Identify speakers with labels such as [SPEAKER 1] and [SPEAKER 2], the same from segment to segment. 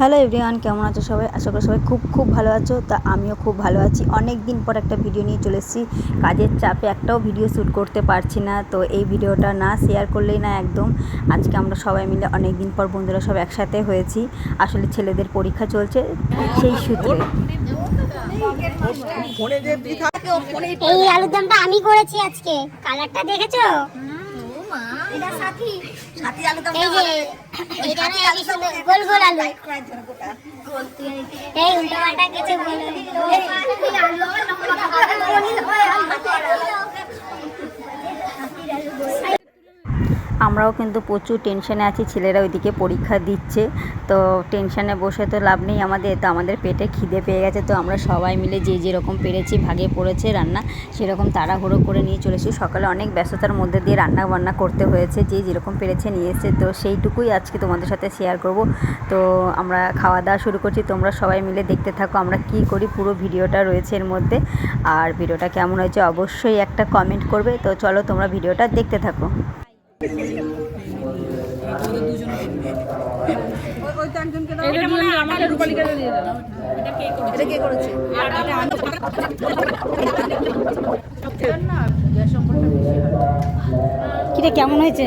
[SPEAKER 1] Hello everyone, কেমন আছো সবাই? আশা করি সবাই খুব খুব ভালো আছো। তা আমিও খুব ভালো আছি। অনেক দিন পর একটা ভিডিও নিয়ে চলে এসেছি। কাজের চাপে একটাও ভিডিও শ্যুট করতে পারছি না। তো এই ভিডিওটা না শেয়ার করলেই না একদম। আজকে আমরা সবাই মিলে অনেক দিন পর বন্ধুরা সব একসাথে হয়েছি। আসলে ছেলেদের পরীক্ষা চলছে সেই সূত্রে।
[SPEAKER 2] এই আলুর দমটা আমি করেছি আজকে। কালারটা দেখেছ? এই যে এটা না কি গোল গোল আলু। এই উল্টো পাল্টা কিছু বলো।
[SPEAKER 1] আমরাও কিন্তু প্রচুর টেনশানে আছি, ছেলেরা ওইদিকে পরীক্ষা দিচ্ছে। তো টেনশানে বসে তো লাভ নেই আমাদের, তো আমাদের পেটে খিদে পেয়ে গেছে, তো আমরা সবাই মিলে যে যেরকম পেরেছি, ভাগে পড়েছে রান্না, সেরকম তাড়াহুড়ো করে নিয়ে চলেছি। সকালে অনেক ব্যস্ততার মধ্যে দিয়ে রান্না বান্না করতে হয়েছে, যে যেরকম পেরেছে নিয়ে এসেছে, তো সেইটুকুই আজকে তোমাদের সাথে শেয়ার করব। তো আমরা খাওয়া দাওয়া শুরু করছি, তোমরা সবাই মিলে দেখতে থাকো আমরা কি করি, পুরো ভিডিওটা রয়েছে এর মধ্যে। আর ভিডিওটা কেমন হয়েছে অবশ্যই একটা কমেন্ট করবে, তো চলো তোমরা ভিডিওটা দেখতে থাকো। কিরে কেমন হয়েছে?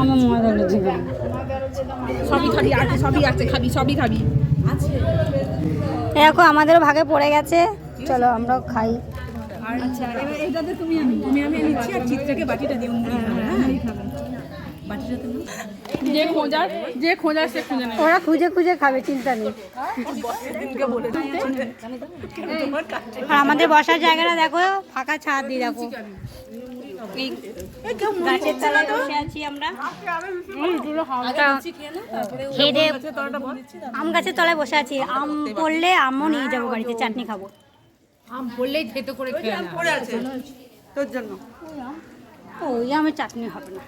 [SPEAKER 1] আমার মজা লেগেছে
[SPEAKER 3] সবই খাবি আছে সবই আছে খাবি সবই খাবি।
[SPEAKER 1] দেখো আমাদেরও ভাগে পড়ে গেছে। চলো আমরাও খাই।
[SPEAKER 3] আচ্ছা এবার তুমি আমি তুমি আমি নিচ্ছি আর চিত্রাকে বাটিটা দিও মুড়ি খাবে হ্যাঁ? বাটিটা তুমি যে খোঁজার যে খোঁজার সে খুঁজে নেবে।
[SPEAKER 1] ওরা খুঁজে খুঁজে খাবে চিন্তা নেই। আর আমাদের বসার জায়গাটা দেখো ফাঁকা ছাদ দিয়ে দেখো। এই গাছের তলায় বসে আছি আমরা। খেয়ে আম গাছের তলায় বসে আছি। আম পড়লে আমও নিয়ে যাব বাড়িতে চাটনি খাব।
[SPEAKER 3] আম বললেই থেতো করে খেয়ে না। তোর জন্য।
[SPEAKER 1] ওই আমের চাটনি হবে না।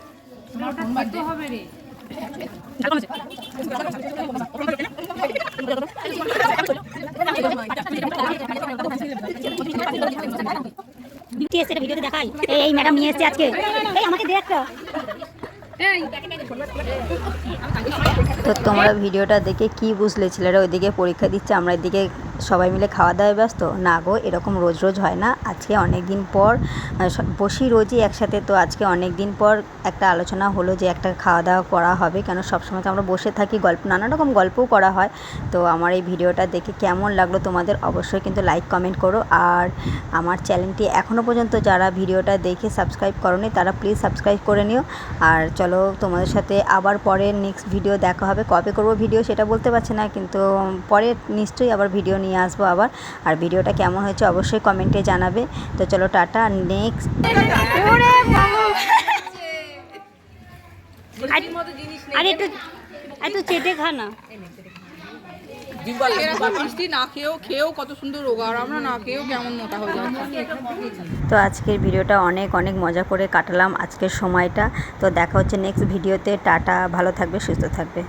[SPEAKER 3] খেতে হবে রে।
[SPEAKER 1] ভিডিওতে দেখাই? এই এই ম্যাডাম নিয়ে এসেছে আজকে। এই আমাকে দে একটা। তো তোমরা ভিডিওটা দেখে কি বুঝলে ছেলেরা? ওইদিকে পরীক্ষা দিচ্ছে আমরা এদিকে সবাই মিলে খাওয়া দাওয়ায় ব্যস্ত? না গো, এরকম রোজ রোজ হয় না। আজকে অনেক দিন পর বসি রোজই একসাথে। তো আজকে অনেক দিন পর একটা আলোচনা হলো যে একটা খাওয়া দাওয়া করা হবে। কেন সবসময় তো আমরা বসে থাকি, গল্প, নানা রকম গল্পও করা হয়। তো আমার এই ভিডিওটা দেখে কেমন লাগল তোমাদের অবশ্যই কিন্তু লাইক কমেন্ট করো। আর আমার চ্যানেলটি এখনও পর্যন্ত যারা ভিডিওটা দেখে সাবস্ক্রাইব করনি, তারা প্লিজ সাবস্ক্রাইব করে নিও। আর চলো, তোমাদের সাথে আবার পরে নেক্সট ভিডিও দেখা হবে। কবে করব ভিডিও সেটা বলতে পারছি না, কিন্তু পরে নিশ্চয়ই আবার ভিডিও নিয়ে আসব আবার। আর ভিডিওটা কেমন হয়েছে অবশ্যই কমেন্টে জানাবে। তো চলো টাটা নেক্সট আরে একটু একটু চেটে তো আজকের ভিডিওটা অনেক অনেক মজা করে কাটালাম আজকের সময়টা। তো দেখা হচ্ছে নেক্সট ভিডিওতে। টাটা ভালো থাকবে সুস্থ থাকবে।